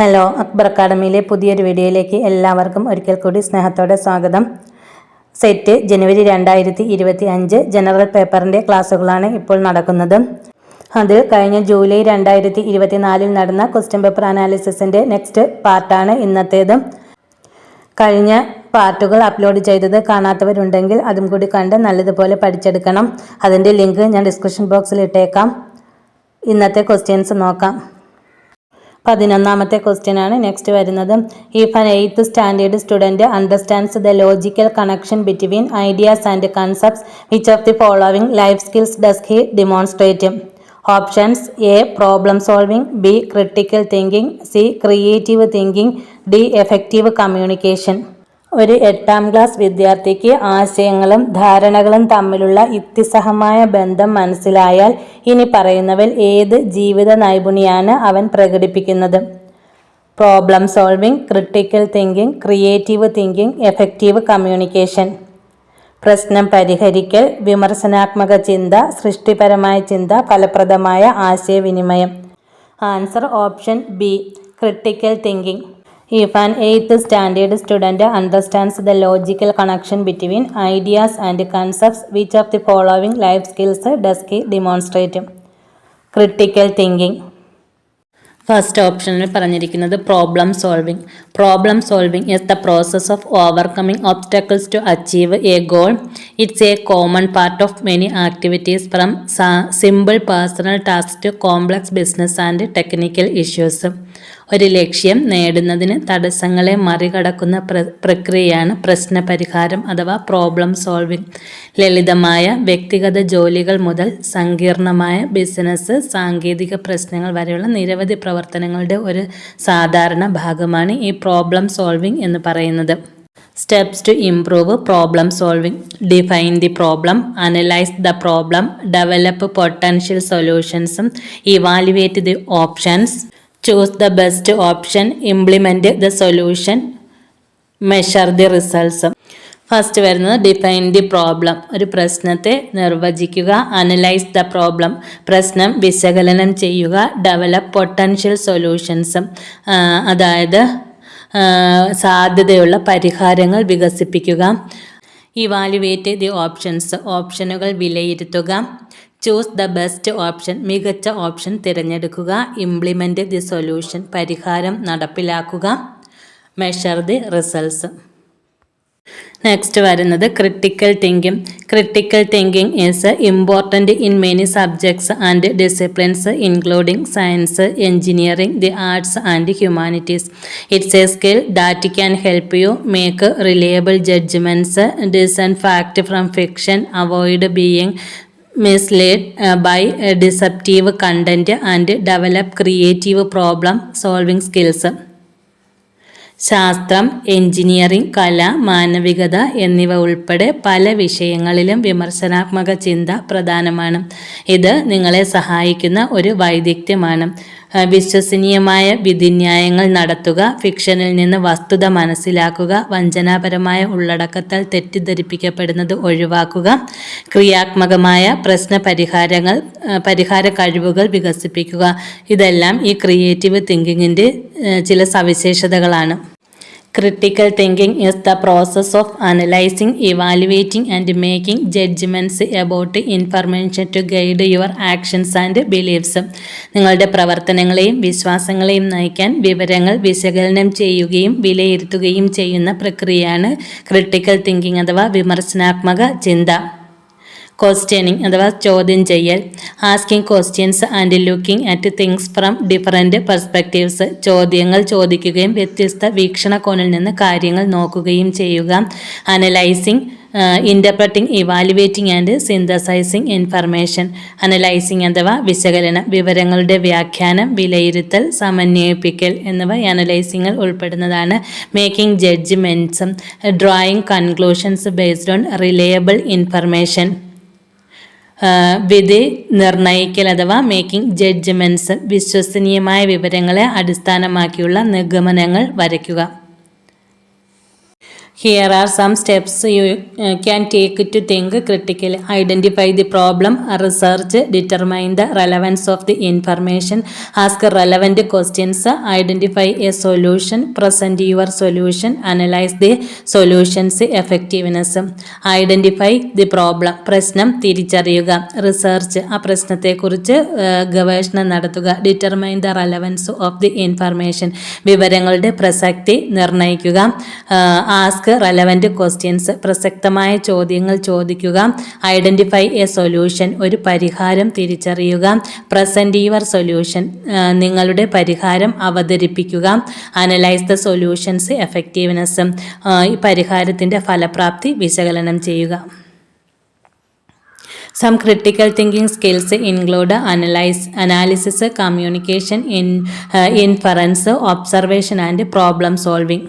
Hello Akbar അക്കാഡമിയിലെ പുതിയൊരു വീഡിയോയിലേക്ക് എല്ലാവർക്കും ഒരിക്കൽ കൂടി സ്നേഹത്തോടെ സ്വാഗതം സെറ്റ് ജനുവരി രണ്ടായിരത്തി ഇരുപത്തി അഞ്ച് ജനറൽ പേപ്പറിൻ്റെ ക്ലാസ്സുകളാണ് ഇപ്പോൾ നടക്കുന്നത് അത് കഴിഞ്ഞ ജൂലൈ രണ്ടായിരത്തി ഇരുപത്തിനാലിൽ നടന്ന ക്വസ്റ്റ്യൻ പേപ്പർ അനാലിസിസിൻ്റെ നെക്സ്റ്റ് പാർട്ടാണ് ഇന്നത്തേത് കഴിഞ്ഞ പാർട്ടുകൾ അപ്ലോഡ് ചെയ്തത് കാണാത്തവരുണ്ടെങ്കിൽ അതും കൂടി കണ്ട് നല്ലതുപോലെ പഠിച്ചെടുക്കണം അതിൻ്റെ ലിങ്ക് ഞാൻ ഡിസ്ക്രിപ്ഷൻ ബോക്സിൽ ഇട്ടേക്കാം ഇന്നത്തെ ക്വസ്റ്റ്യൻസ് നോക്കാം പതിനൊന്നാമത്തെ ക്വസ്റ്റ്യൻ ആണ് നെക്സ്റ്റ് വരുന്നത് if an eighth standard student understands the logical connection between ideas and concepts which of the following life skills does he demonstrate options A problem solving B critical thinking C creative thinking D effective communication ഒരു എട്ടാം class വിദ്യാർത്ഥിക്ക് ആശയങ്ങളും ധാരണകളും തമ്മിലുള്ള യുക്തിസഹമായ ബന്ധം മനസ്സിലായാൽ ഇനി പറയുന്നവൽ ഏത് ജീവിത നൈപുണിയാണ് അവൻ പ്രകടിപ്പിക്കുന്നത് problem solving critical thinking creative thinking effective communication പ്രശ്നം പരിഹരിക്കൽ വിമർശനാത്മക ചിന്ത സൃഷ്ടിപരമായ ചിന്ത ഫലപ്രദമായ ആശയവിനിമയം answer option B critical thinking If an eighth standard student understands the logical connection between ideas and concepts, which of the following life skills does he demonstrate? Critical thinking. First ഓപ്ഷനിൽ പറഞ്ഞിരിക്കുന്നത് problem solving problem solving is the process of overcoming obstacles to achieve a goal it's a common part of many activities from simple personal task to complex business and technical issues ഒരു ലക്ഷ്യം നേടുന്നതിന് തടസ്സങ്ങളെ മറികടക്കുന്ന പ്ര പ്രക്രിയയാണ് പ്രശ്നപരിഹാരം അഥവാ problem solving ലളിതമായ വ്യക്തിഗത ജോലികൾ മുതൽ സങ്കീർണമായ ബിസിനസ് സാങ്കേതിക പ്രശ്നങ്ങൾ വരെയുള്ള നിരവധി പ്രവർത്തനങ്ങളുടെ ഒരു സാധാരണ ഭാഗമാണ് ഈ പ്രോബ്ലം സോൾവിംഗ് എന്ന് പറയുന്നത് steps to improve problem solving define the problem analyse the problem develop potential സൊല്യൂഷൻസും evaluate the options choose the best option implement the solution measure the results first വരുന്നത് ഡിഫൈൻ ദി പ്രോബ്ലം ഒരു പ്രശ്നത്തെ നിർവചിക്കുക analyse the problem പ്രശ്നം വിശകലനം ചെയ്യുക develop potential സൊല്യൂഷൻസും അതായത് സാധ്യതയുള്ള പരിഹാരങ്ങൾ വികസിപ്പിക്കുക ഇവാലുവേറ്റ് ദി ഓപ്ഷൻസ് ഓപ്ഷനുകൾ വിലയിരുത്തുക ചൂസ് ദ ബെസ്റ്റ് ഓപ്ഷൻ മികച്ച ഓപ്ഷൻ തിരഞ്ഞെടുക്കുക ഇംപ്ലിമെൻറ്റ് ദി സൊല്യൂഷൻ പരിഹാരം നടപ്പിലാക്കുക മെഷർ ദി റിസൾട്ട്സ് നെക്സ്റ്റ് വരുന്നത് critical thinking critical thinking is important in many subjects and disciplines including science engineering the arts and humanities it's a skill that can help you make reliable judgements this and fact from fiction avoid being misled by deceptive content and develop creative problem solving skills ശാസ്ത്രം engineering കല മാനവികത എന്നിവ ഉൾപ്പെടെ പല വിഷയങ്ങളിലും വിമർശനാത്മക ചിന്ത പ്രധാനമാണ് ഇത് നിങ്ങളെ സഹായിക്കുന്ന ഒരു വൈദഗ്ധ്യമാണ് വിശ്വസനീയമായ വിധിന്യായങ്ങൾ നടത്തുക ഫിക്ഷനിൽ നിന്ന് വസ്തുത മനസ്സിലാക്കുക വഞ്ചനാപരമായ ഉള്ളടക്കത്താൽ തെറ്റിദ്ധരിപ്പിക്കപ്പെടുന്നത് ഒഴിവാക്കുക ക്രിയാത്മകമായ പ്രശ്ന പരിഹാരങ്ങൾ പരിഹാര കഴിവുകൾ വികസിപ്പിക്കുക ഇതെല്ലാം ഈ ക്രിയേറ്റീവ് തിങ്കിങ്ങിൻ്റെ ചില സവിശേഷതകളാണ് critical thinking is the process of analysing evaluating and making judgements about information to guide your actions and believes നിങ്ങളുടെ പ്രവർത്തനങ്ങളെയും വിശ്വാസങ്ങളെയും നയിക്കാൻ വിവരങ്ങൾ വിശകലനം ചെയ്യുകയും വിലയിരുത്തുകയും ചെയ്യുന്ന പ്രക്രിയയാണ് ക്രിട്ടിക്കൽ തിങ്കിങ് അഥവാ വിമർശനാത്മക ചിന്ത ക്വസ്റ്റ്യനിങ് അഥവാ ചോദ്യം ചെയ്യൽ asking questions and looking at things from different perspectives ചോദ്യങ്ങൾ ചോദിക്കുകയും വ്യത്യസ്ത വീക്ഷണകോണിൽ നിന്ന് കാര്യങ്ങൾ നോക്കുകയും ചെയ്യുക analysing interpreting evaluating and synthesising information analysing അഥവാ വിശകലനം വിവരങ്ങളുടെ വ്യാഖ്യാനം വിലയിരുത്തൽ സമന്വയിപ്പിക്കൽ എന്നിവ അനലൈസിങ്ങിൽ ഉൾപ്പെടുന്നതാണ് making ജഡ്ജ്മെൻറ്റ്സും drawing conclusions based on reliable information വിധി നിർണയിക്കൽ അഥവാ മേക്കിംഗ് ജഡ്ജ്മെൻറ്റ്സ് വിശ്വസനീയമായ വിവരങ്ങളെ അടിസ്ഥാനമാക്കിയുള്ള നിഗമനങ്ങൾ വരയ്ക്കുക here are some steps you can take to think critical identify the problem research determine the relevance of the information ask relevant questions identify a solution present your solution analyse the solution's effectiveness identify the problem പ്രശ്നം തിരിച്ചറിയുക research ആ പ്രശ്നത്തെക്കുറിച്ച് ഗവേഷണം നടത്തുക determine the relevance of the information വിവരങ്ങളുടെ പ്രസക്തി നിർണ്ണയിക്കുക ask relevant questions പ്രസക്തമായ ചോദ്യങ്ങൾ ചോദിക്കുക ഐഡൻറ്റിഫൈ എ സൊല്യൂഷൻ ഒരു പരിഹാരം തിരിച്ചറിയുക പ്രസൻറ്റ് യുവർ സൊല്യൂഷൻ നിങ്ങളുടെ പരിഹാരം അവതരിപ്പിക്കുക അനലൈസ് ദ സൊല്യൂഷൻസ് എഫക്റ്റീവ്നെസ് ഈ പരിഹാരത്തിൻ്റെ ഫലപ്രാപ്തി വിശകലനം ചെയ്യുക some critical thinking skills include analyse analysis communication in inference observation and problem solving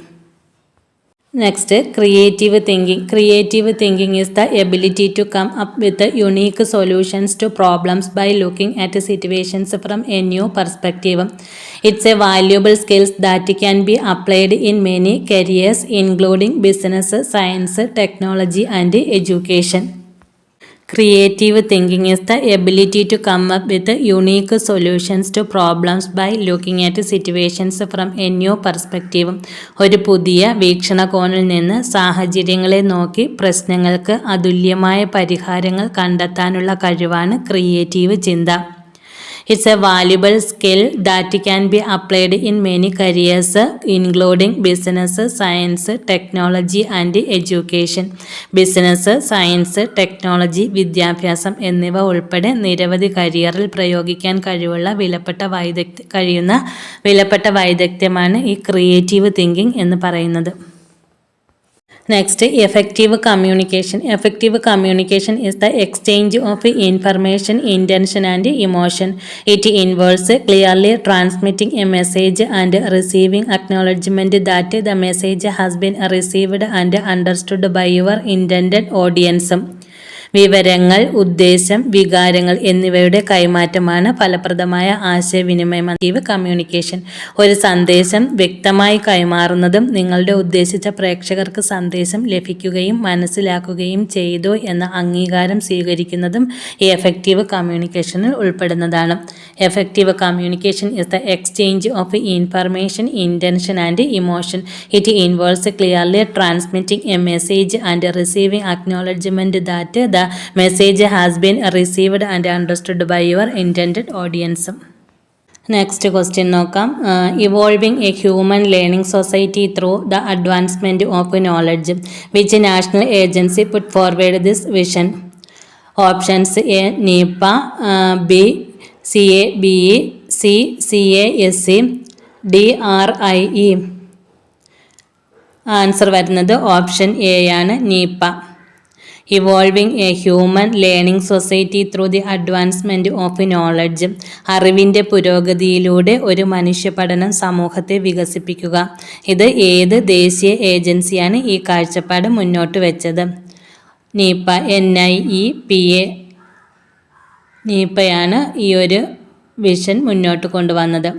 Next, is creative thinking. Creative thinking is the ability to come up with unique solutions to problems by looking at situations from a new perspective. It's a valuable skill that can be applied in many careers, including business, science, technology, and education. Creative thinking is the ability to come up with unique solutions to problems by looking at situations from a new പെർസ്പെക്റ്റീവും ഒരു പുതിയ വീക്ഷണകോണിൽ നിന്ന് സാഹചര്യങ്ങളെ നോക്കി പ്രശ്നങ്ങൾക്ക് അതുല്യമായ പരിഹാരങ്ങൾ കണ്ടെത്താനുള്ള കഴിവാണ് ക്രിയേറ്റീവ് ചിന്ത it's a valuable skill that can be applied in many careers including business science technology and education business science technology വിദ്യാഭ്യാസം എന്നിവ ഉൾപ്പെടെ നിരവധി കരിയറിൽ പ്രയോഗിക്കാൻ കഴിവുള്ള വിലപ്പെട്ട വൈദഗ്ധ്യ കഴിയുന്ന വിലപ്പെട്ട വൈദഗ്ധ്യമാണ് ഈ ക്രിയേറ്റീവ് തിങ്കിങ് എന്ന് പറയുന്നത് Next, effective communication. Effective communication is the exchange of information, intention, and emotion. It involves clearly transmitting a message and receiving acknowledgement that the message has been received and understood by your intended audience. വിവരങ്ങൾ ഉദ്ദേശം വികാരങ്ങൾ എന്നിവയുടെ കൈമാറ്റമാണ് ഫലപ്രദമായ ആശയവിനിമയം communication ഒരു സന്ദേശം വ്യക്തമായി കൈമാറുന്നതും നിങ്ങളുടെ ഉദ്ദേശിച്ച പ്രേക്ഷകർക്ക് സന്ദേശം ലഭിക്കുകയും മനസ്സിലാക്കുകയും ചെയ്തു എന്ന അംഗീകാരം സ്വീകരിക്കുന്നതും ഈ എഫക്റ്റീവ് കമ്മ്യൂണിക്കേഷനിൽ ഉൾപ്പെടുന്നതാണ് effective communication is the exchange of information intention and emotion it involves clearly transmitting a message and receiving acknowledgement that the message has been received and understood by your intend ഓഡിയൻസും next question നോക്കാം evolving a human learning society through the advancement of knowledge which national agency put forward this vision options A NIEPA B C A B E C C A S C D R I E answer വരുന്നത് option A ആണ് NIEPA evolving a human learning society through the advancement of knowledge അറിവിൻ്റെ പുരോഗതിയിലൂടെ ഒരു മനുഷ്യ പഠനം സമൂഹത്തെ വികസിപ്പിക്കുക ഇത് ഏത് ദേശീയ ഏജൻസിയാണ് ഈ കാഴ്ചപ്പാട് മുന്നോട്ട് വെച്ചത് NIEPA N I E P A നീപ്പയാണ് ഈ ഒരു വിഷൻ മുന്നോട്ട് കൊണ്ടുവന്നത്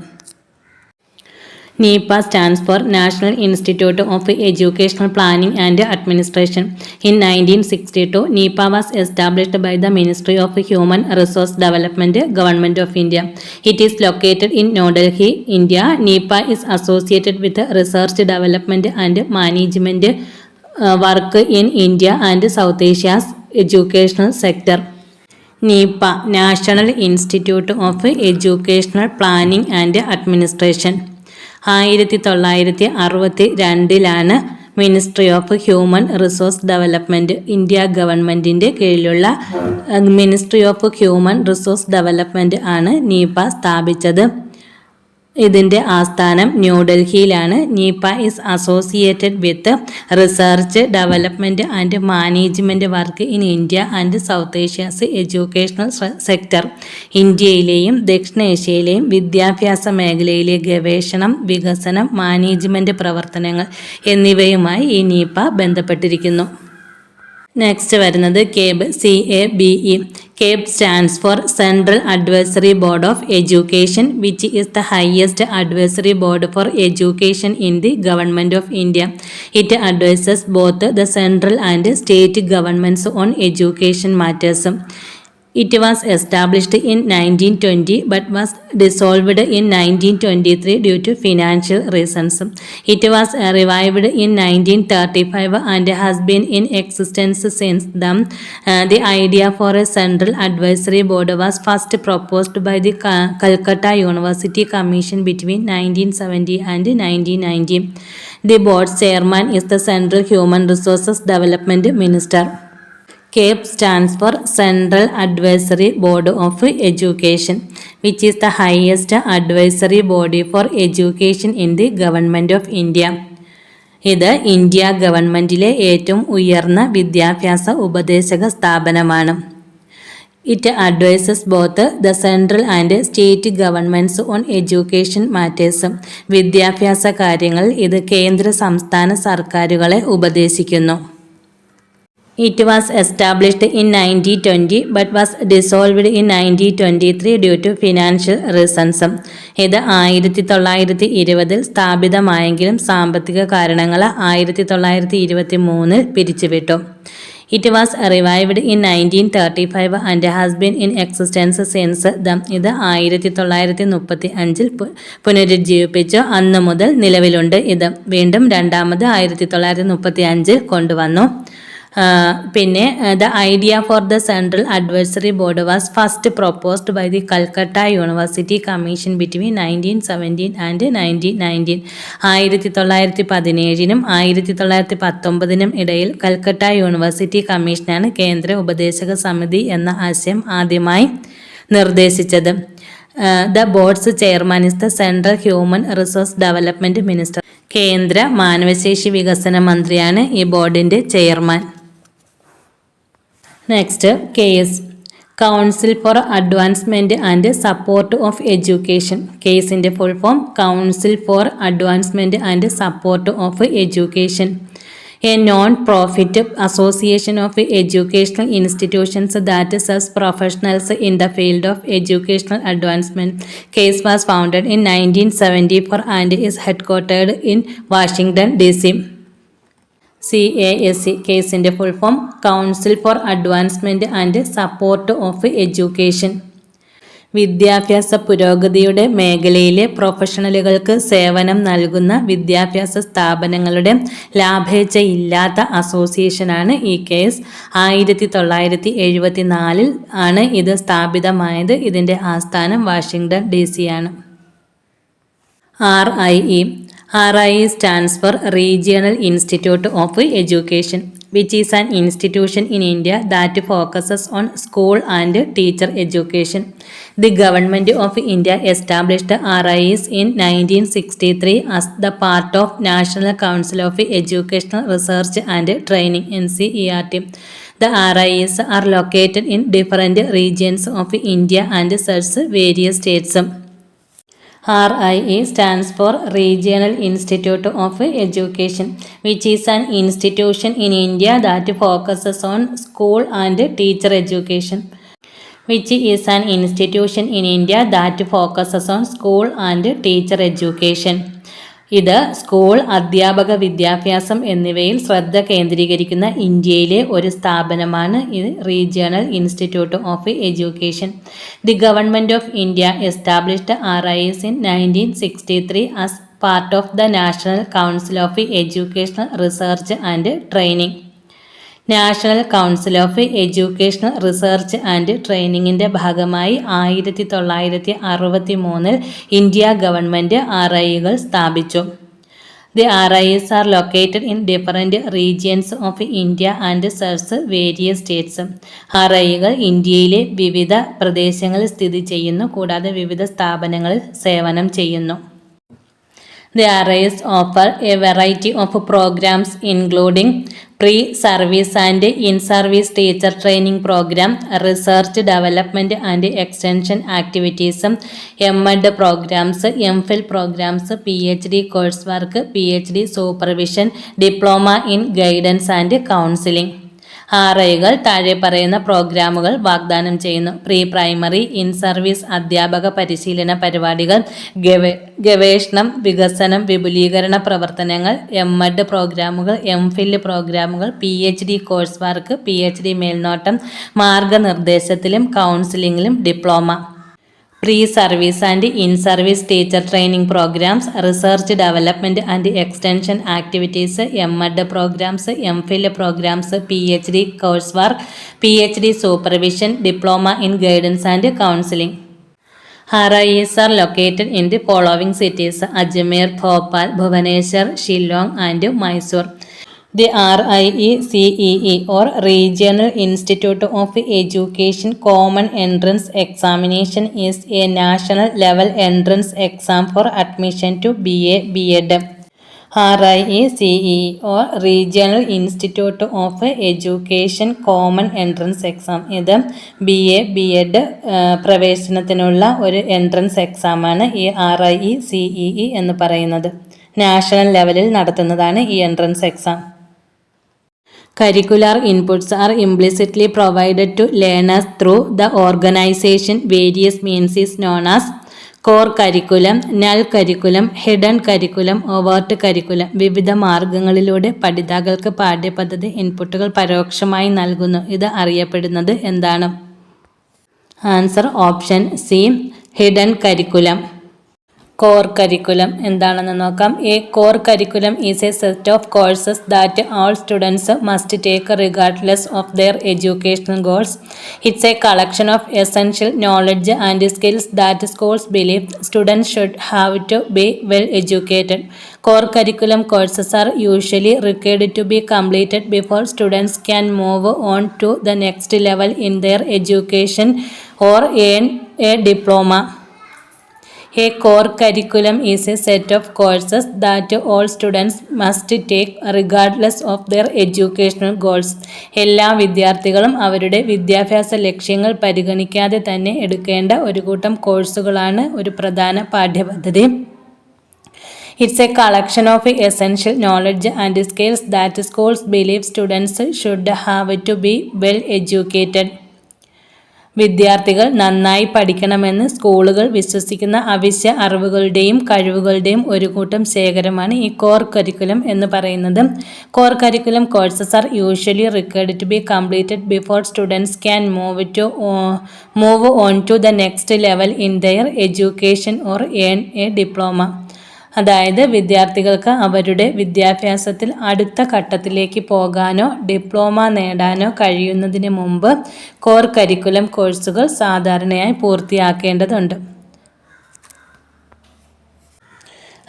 NEPA stands for National Institute of Educational Planning and Administration. In 1962, NEPA was established by the Ministry of Human Resource Development, Government of India. It is located in New Delhi, India. NEPA is associated with research development and management uh, work in India and South Asia's educational sector. NEPA, National Institute of Educational Planning and Administration. ആയിരത്തി തൊള്ളായിരത്തി അറുപത്തി രണ്ടിലാണ് ministry of human resource development India ഗവൺമെൻറ്റിൻ്റെ കീഴിലുള്ള ministry of human resource development ആണ് നീപ സ്ഥാപിച്ചത് ഇതിൻ്റെ ആസ്ഥാനം ന്യൂഡൽഹിയിലാണ് NIEPA is associated with research development and management work in India and South Asia's educational sector ഇന്ത്യയിലെയും ദക്ഷിണേഷ്യയിലെയും വിദ്യാഭ്യാസ മേഖലയിലെ ഗവേഷണം വികസനം മാനേജ്മെൻറ്റ് പ്രവർത്തനങ്ങൾ എന്നിവയുമായി ഈ നീപ ബന്ധപ്പെട്ടിരിക്കുന്നു നെക്സ്റ്റ് വരുന്നത് CABE C A B E CABE stands for central advisory board of education which is the highest advisory board for education in the government of India it advises both the central and state governments on education മാറ്റേഴ്സും It was established in 1920 but was dissolved in 1923 due to financial reasons. It was revived in 1935 and has been in existence since then. Uh, the idea for a central advisory board was first proposed by the Cal Calcutta University Commission between 1970 and 1990. The board's chairman is the Central Human Resources Development Minister. CABE stands for central advisory board of education which is the highest advisory body for education in the government of India ഇത് India ഗവൺമെൻറ്റിലെ ഏറ്റവും ഉയർന്ന വിദ്യാഭ്യാസ ഉപദേശക സ്ഥാപനമാണ് it advises both the central and state governments on education matters വിദ്യാഭ്യാസ കാര്യങ്ങളിൽ ഇത് കേന്ദ്ര സംസ്ഥാന സർക്കാരുകളെ ഉപദേശിക്കുന്നു it was established in was twenty but was dissolved in dissolved twenty three due to financial റീസൺസും ഇത് ആയിരത്തി തൊള്ളായിരത്തി ഇരുപതിൽ സ്ഥാപിതമായെങ്കിലും സാമ്പത്തിക കാരണങ്ങൾ ആയിരത്തി തൊള്ളായിരത്തി ഇരുപത്തി മൂന്നിൽ പിരിച്ചുവിട്ടു it was revived in nineteen thirty five and has been in existence since then ഇത് ആയിരത്തി തൊള്ളായിരത്തി മുപ്പത്തി അഞ്ചിൽ പുനരുജ്ജീവിപ്പിച്ചു അന്ന് മുതൽ നിലവിലുണ്ട് ഇത് വീണ്ടും രണ്ടാമത് ആയിരത്തി തൊള്ളായിരത്തി മുപ്പത്തി അഞ്ചിൽ കൊണ്ടുവന്നു പിന്നെ the idea for the central advisory board was first proposed by the Calcutta university commission between nineteen seventeen and nineteen nineteen ആയിരത്തി തൊള്ളായിരത്തി പതിനേഴിനും ആയിരത്തി തൊള്ളായിരത്തി പത്തൊമ്പതിനും ഇടയിൽ കൽക്കട്ട യൂണിവേഴ്സിറ്റി കമ്മീഷനാണ് കേന്ദ്ര ഉപദേശക സമിതി എന്ന ആശയം ആദ്യമായി നിർദ്ദേശിച്ചത് the board's chairman is the central human resource development minister കേന്ദ്ര മാനവശേഷി വികസന മന്ത്രിയാണ് ഈ ബോർഡിൻ്റെ chairman Next, case. Council for Advancement and Support of Education. Case in the full form, Council for Advancement and Support of Education. A non-profit association of educational institutions that serves professionals in the field of educational advancement. Case was founded in 1974 and is headquartered in Washington, D.C. C A S C കേസിൻ്റെ full form council for advancement and support of education വിദ്യാഭ്യാസ പുരോഗതിയുടെ മേഖലയിലെ പ്രൊഫഷണലുകൾക്ക് സേവനം നൽകുന്ന വിദ്യാഭ്യാസ സ്ഥാപനങ്ങളുടെ ലാഭേച്ഛയില്ലാത്ത അസോസിയേഷനാണ് ഈ case ആയിരത്തി തൊള്ളായിരത്തി എഴുപത്തി നാലിൽ ആണ് ഇത് സ്ഥാപിതമായത് ഇതിൻ്റെ ആസ്ഥാനം വാഷിങ്ടൺ ഡി സി ആണ് R I E RIE stands for Regional Institute of Education, which is an institution in India that focuses on school and teacher education. The Government of India established RIEs in 1963 as the part of National Council of Educational Research and Training (NCERT). The RIEs are located in different regions of India and serves various states. RIE stands for Regional Institute of Education, which is an institution in India that focuses on school and teacher education. Which is an institution in India that focuses on school and teacher education. ഇത് school അധ്യാപക വിദ്യാഭ്യാസം എന്നിവയിൽ ശ്രദ്ധ കേന്ദ്രീകരിക്കുന്ന ഇന്ത്യയിലെ ഒരു സ്ഥാപനമാണ് ഇത് regional institute of education the government of India established R I S in nineteen sixty three as part of the national council of educational research and training national council of educational research and ട്രെയിനിങ്ങിൻ്റെ ഭാഗമായി ആയിരത്തി തൊള്ളായിരത്തി അറുപത്തി മൂന്നിൽ India government R ഐകൾ സ്ഥാപിച്ചു the R I S are located in different regions of India and serves various states R ഐകൾ ഇന്ത്യയിലെ വിവിധ പ്രദേശങ്ങളിൽ സ്ഥിതി ചെയ്യുന്നു കൂടാതെ വിവിധ സ്ഥാപനങ്ങളിൽ സേവനം ചെയ്യുന്നു the R I S offer a variety of programmes including Free service and in-service teacher training program, research development and extension activities, M.Ed programs, M.Phil programs, PhD coursework, PhD supervision, diploma in guidance and counseling. ആർഐകൾ താഴെ പറയുന്ന പ്രോഗ്രാമുകൾ വാഗ്ദാനം ചെയ്യുന്നു pre primary in service അധ്യാപക പരിശീലന പരിപാടികൾ ഗവേഷണം വികസനം വിപുലീകരണ പ്രവർത്തനങ്ങൾ എം എഡ് പ്രോഗ്രാമുകൾ എം ഫിൽ പ്രോഗ്രാമുകൾ P H D course work P H D മേൽനോട്ടം മാർഗനിർദ്ദേശത്തിലും കൗൺസിലിംഗിലും diploma Pre-service and in-service teacher training programs, research development and extension activities, M.Ed programs, M.Phil programs, PhD coursework, PhD supervision, diploma in guidance and counseling. RIAs are located in the following cities: Ajmer, Bhopal, Bhubaneswar, Shillong and Mysore. The R I E C E E or regional institute of education common entrance examination is a national level entrance exam for admission to B A B Ed R I E C E or regional institute of education common entrance exam ഇത് B A B Ed പ്രവേശനത്തിനുള്ള ഒരു entrance എക്സാമാണ് ഈ R I E C E E എന്ന് പറയുന്നത് national ലെവലിൽ നടത്തുന്നതാണ് ഈ entrance exam curricular inputs are implicitly provided to learners through the organisation various means is known as core curriculum null curriculum hidden curriculum overt curriculum വിവിധ മാർഗങ്ങളിലൂടെ പഠിതാക്കൾക്ക് പാഠ്യപദ്ധതി ഇൻപുട്ടുകൾ പരോക്ഷമായി നൽകുന്നു ഇത് അറിയപ്പെടുന്നത് എന്താണ് answer option C hidden curriculum core curriculum എന്താണെന്ന് നോക്കാം a core curriculum is a set of courses that all students must take regardless of their educational goals it's a collection of essential knowledge and skills that schools believe students should have to be well educated core curriculum courses are usually required to be completed before students can move on to the next level in their education or earn a diploma a core curriculum is a set of courses that all students must take regardless of their educational goals എല്ലാ വിദ്യാർത്ഥികളും അവരുടെ വിദ്യാഭ്യാസ ലക്ഷ്യങ്ങൾ പരിഗണിക്കാതെ തന്നെ എടുക്കേണ്ട ഒരു കൂട്ടം കോഴ്സുകളാണ് ഒരു പ്രധാന പാഠ്യപദ്ധതി it's a collection of essential knowledge and skills that schools believe students should have to be well educated വിദ്യാർത്ഥികൾ നന്നായി പഠിക്കണമെന്ന് സ്കൂളുകൾ വിശ്വസിക്കുന്ന അവശ്യ അറിവുകളുടെയും കഴിവുകളുടെയും ഒരു കൂട്ടം ശേഖരമാണ് ഈ കോർ കരിക്കുലം എന്ന് പറയുന്നത് core curriculum courses are usually required to be completed before students can move to move on to the next level in their education or earn a diploma അതായത് വിദ്യാർത്ഥികൾക്ക് അവരുടെ വിദ്യാഭ്യാസത്തിൽ അടുത്ത ഘട്ടത്തിലേക്ക് പോകാനോ ഡിപ്ലോമ നേടാനോ കഴിയുന്നതിന് മുമ്പ് കോർ കരിക്കുലം കോഴ്സുകൾ സാധാരണയായി പൂർത്തിയാക്കേണ്ടതുണ്ട്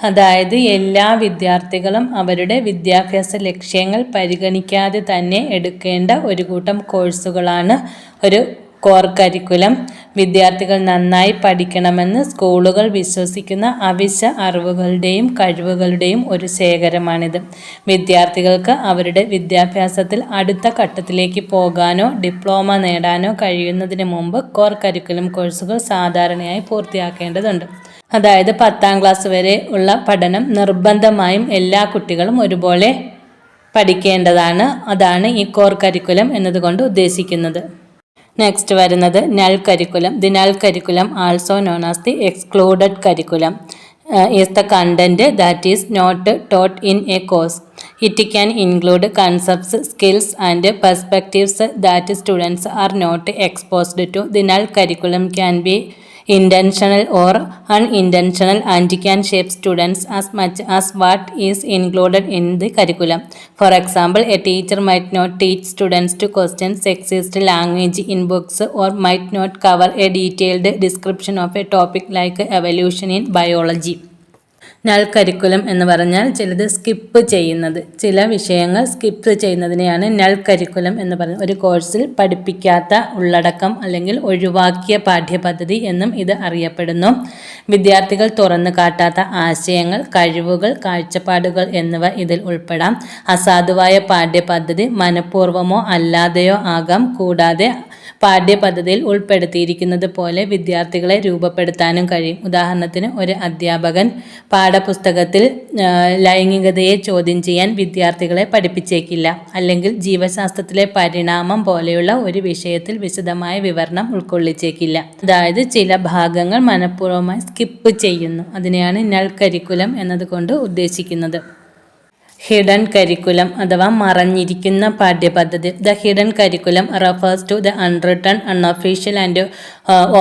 അതായത് എല്ലാ വിദ്യാർത്ഥികളും അവരുടെ വിദ്യാഭ്യാസ ലക്ഷ്യങ്ങൾ പരിഗണിക്കാതെ തന്നെ എടുക്കേണ്ട ഒരു കൂട്ടം കോഴ്സുകളാണ് ഒരു കോർ കരിക്കുലം വിദ്യാർത്ഥികൾ നന്നായി പഠിക്കണമെന്ന് സ്കൂളുകൾ വിശ്വസിക്കുന്ന അവശ്യ അറിവുകളുടെയും കഴിവുകളുടെയും ഒരു ശേഖരമാണിത് വിദ്യാർത്ഥികൾക്ക് അവരുടെ വിദ്യാഭ്യാസത്തിൽ അടുത്ത ഘട്ടത്തിലേക്ക് പോകാനോ ഡിപ്ലോമ നേടാനോ കഴിയുന്നതിന് മുമ്പ് കോർ കരിക്കുലം കോഴ്സുകൾ സാധാരണയായി പൂർത്തിയാക്കേണ്ടതുണ്ട് അതായത് പത്താം ക്ലാസ് വരെ ഉള്ള പഠനം നിർബന്ധമായും എല്ലാ കുട്ടികളും ഒരുപോലെ പഠിക്കേണ്ടതാണ് അതാണ് ഈ കോർ കരിക്കുലം എന്നതുകൊണ്ട് ഉദ്ദേശിക്കുന്നത് നെക്സ്റ്റ് വരുന്നത് null curriculum the null curriculum also known as the excluded curriculum is the content that is not taught in a course it can include concepts skills and perspectives that students are not exposed to the curriculum can be intentional or unintentional and can shape students as much as what is included in the curriculum. For example, a teacher might not teach students to question sexist language in books or might not cover a detailed description of a topic like evolution in biology. Null curriculum എന്ന് പറഞ്ഞാൽ ചിലത് skip ചെയ്യുന്നത് ചില വിഷയങ്ങൾ skip ചെയ്യുന്നതിനെയാണ് null curriculum എന്ന് പറയുന്നത് ഒരു കോഴ്സിൽ പഠിപ്പിക്കാത്ത ഉള്ളടക്കം അല്ലെങ്കിൽ ഒഴിവാക്കിയ പാഠ്യപദ്ധതി എന്നും ഇത് അറിയപ്പെടുന്നു വിദ്യാർത്ഥികൾ തുറന്നു കാട്ടാത്ത ആശയങ്ങൾ കഴിവുകൾ കാഴ്ചപ്പാടുകൾ എന്നിവ ഇതിൽ ഉൾപ്പെടാം അസാധുവായ പാഠ്യപദ്ധതി മനഃപൂർവമോ അല്ലാതെയോ ആകാം കൂടാതെ പാഠ്യപദ്ധതിയിൽ ഉൾപ്പെടുത്തിയിരിക്കുന്നത് പോലെ വിദ്യാർത്ഥികളെ രൂപപ്പെടുത്താനും കഴിയും ഉദാഹരണത്തിന് ഒരു അധ്യാപകൻ പാഠപുസ്തകത്തിൽ ലൈംഗികതയെ ചോദ്യം ചെയ്യാൻ വിദ്യാർത്ഥികളെ പഠിപ്പിച്ചേക്കില്ല അല്ലെങ്കിൽ ജീവശാസ്ത്രത്തിലെ പരിണാമം പോലെയുള്ള ഒരു വിഷയത്തിൽ വിശദമായ വിവരണം ഉൾക്കൊള്ളിച്ചേക്കില്ല അതായത് ചില ഭാഗങ്ങൾ മനഃപൂർവ്വമായി സ്കിപ്പ് ചെയ്യുന്നു അതിനെയാണ് നൽ കരിക്കുലം എന്നതുകൊണ്ട് ഉദ്ദേശിക്കുന്നത് ഹിഡൻ കരിക്കുലം അഥവാ മറഞ്ഞിരിക്കുന്ന പാഠ്യപദ്ധതി the hidden curriculum refers to the unwritten unofficial and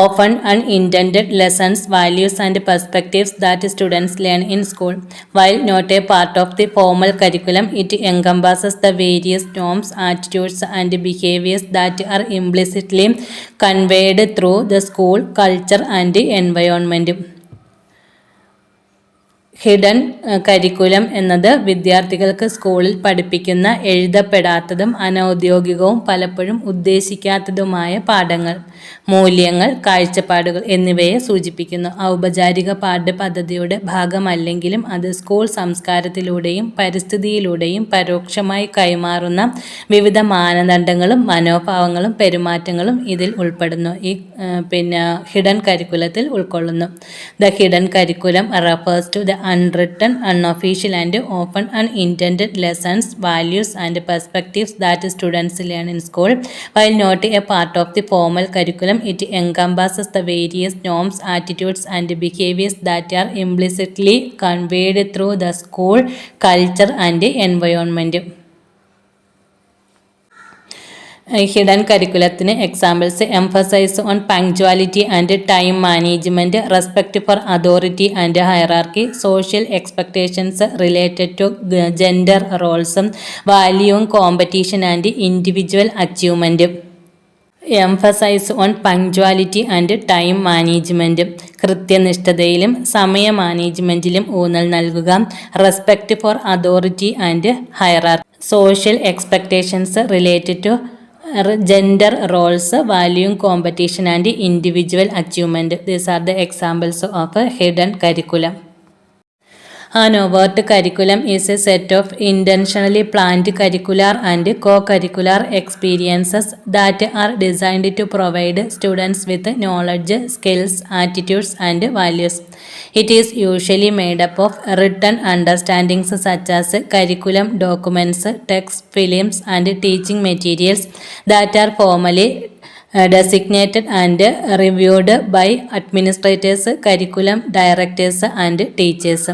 often un intend lessons values and perspectives that students learn in school while not a part of the formal curriculum it encompasses the various norms attitudes and behaviours that are implicitly conveyed through the school culture and എൻവയോൺമെൻറ്റും hidden curriculum എന്നത് വിദ്യാർത്ഥികൾക്ക് സ്കൂളിൽ പഠിപ്പിക്കുന്ന എഴുതപ്പെടാത്തതും അനൗദ്യോഗികവും പലപ്പോഴും ഉദ്ദേശിക്കാത്തതുമായ പാഠങ്ങൾ മൂല്യങ്ങൾ കാഴ്ചപ്പാടുകൾ എന്നിവയെ സൂചിപ്പിക്കുന്നു ഔപചാരിക പാഠ്യപദ്ധതിയുടെ ഭാഗമല്ലെങ്കിലും അത് സ്കൂൾ സംസ്കാരത്തിലൂടെയും പരിസ്ഥിതിയിലൂടെയും പരോക്ഷമായി കൈമാറുന്ന വിവിധ മാനദണ്ഡങ്ങളും മനോഭാവങ്ങളും പെരുമാറ്റങ്ങളും ഇതിൽ ഉൾപ്പെടുന്നു ഈ പിന്നെ ഹിഡൻ കരിക്കുലത്തിൽ ഉൾക്കൊള്ളുന്നു the hidden curriculum refers to the unwritten, unofficial and often unintended lessons, values and perspectives that students learn in school. While not a part of the formal curriculum, it encompasses the various norms, attitudes and behaviors that are implicitly conveyed through the school culture and environment. Hidden കരിക്കുലത്തിന് examples emphasise on punctuality and time management respect for authority and hierarchy social expectations related to gender റോൾസും വാല്യൂവും competition and individual അച്ചീവ്മെൻറ്റും emphasise on punctuality and time മാനേജ്മെൻറ്റും കൃത്യനിഷ്ഠതയിലും സമയ മാനേജ്മെൻറ്റിലും ഊന്നൽ നൽകുക respect for authority and hierarchy social expectations related to Gender roles, value, competition and individual achievement. These are the examples of a hidden curriculum. An overt curriculum is a set of intentionally planned curricular and co-curricular experiences that are designed to provide students with knowledge, skills, attitudes, and values. It is usually made up of written understandings such as curriculum documents, texts, films, and teaching materials that are formally uh, designated and reviewed by administrators, curriculum directors, and teachers.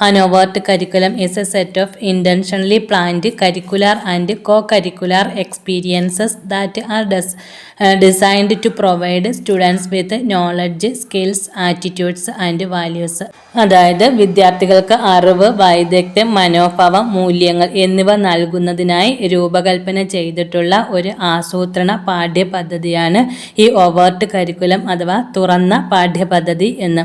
An overt curriculum is a set of intentionally planned curricular and co-curricular experiences that are does designed to provide students with knowledge skills attitudes and values അതായത് വിദ്യാർത്ഥികൾക്ക് അറിവ് വൈദഗ്ധ്യം മനോഭാവം മൂല്യങ്ങൾ എന്നിവ നൽകുന്നതിനായി രൂപകൽപ്പന ചെയ്തിട്ടുള്ള ഒരു ആസൂത്രണ പാഠ്യപദ്ധതിയാണ് ഈ ഓവേർട്ട് കരിക്കുലം അഥവാ തുറന്ന പാഠ്യപദ്ധതി എന്ന്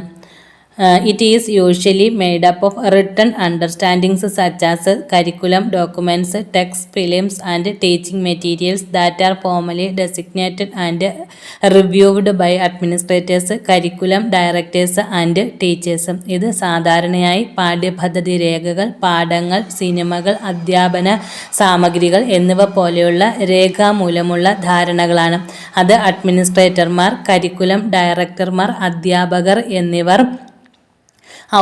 it is usually made up of written understandings such as curriculum documents text films and teaching materials that are formally designated and reviewed by administrators curriculum directors and teachers ഇത് സാധാരണയായി പാഠ്യപദ്ധതി രേഖകൾ പാഠങ്ങൾ സിനിമകൾ അധ്യാപന സാമഗ്രികൾ എന്നിവ പോലെയുള്ള രേഖാമൂലമുള്ള ധാരണകളാണ് അത് അഡ്മിനിസ്ട്രേറ്റർമാർ കരിക്കുലം ഡയറക്ടർമാർ അധ്യാപകർ എന്നിവർ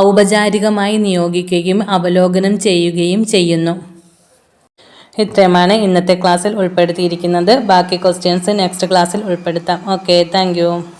ഔപചാരികമായി നിയോഗിക്കുകയും അവലോകനം ചെയ്യുകയും ചെയ്യുന്നു ഇത്രയുമാണ് ഇന്നത്തെ ക്ലാസ്സിൽ ഉൾപ്പെടുത്തിയിരിക്കുന്നത് ബാക്കി ക്വസ്റ്റ്യൻസ് നെക്സ്റ്റ് ക്ലാസ്സിൽ ഉൾപ്പെടുത്താം ഓക്കെ താങ്ക്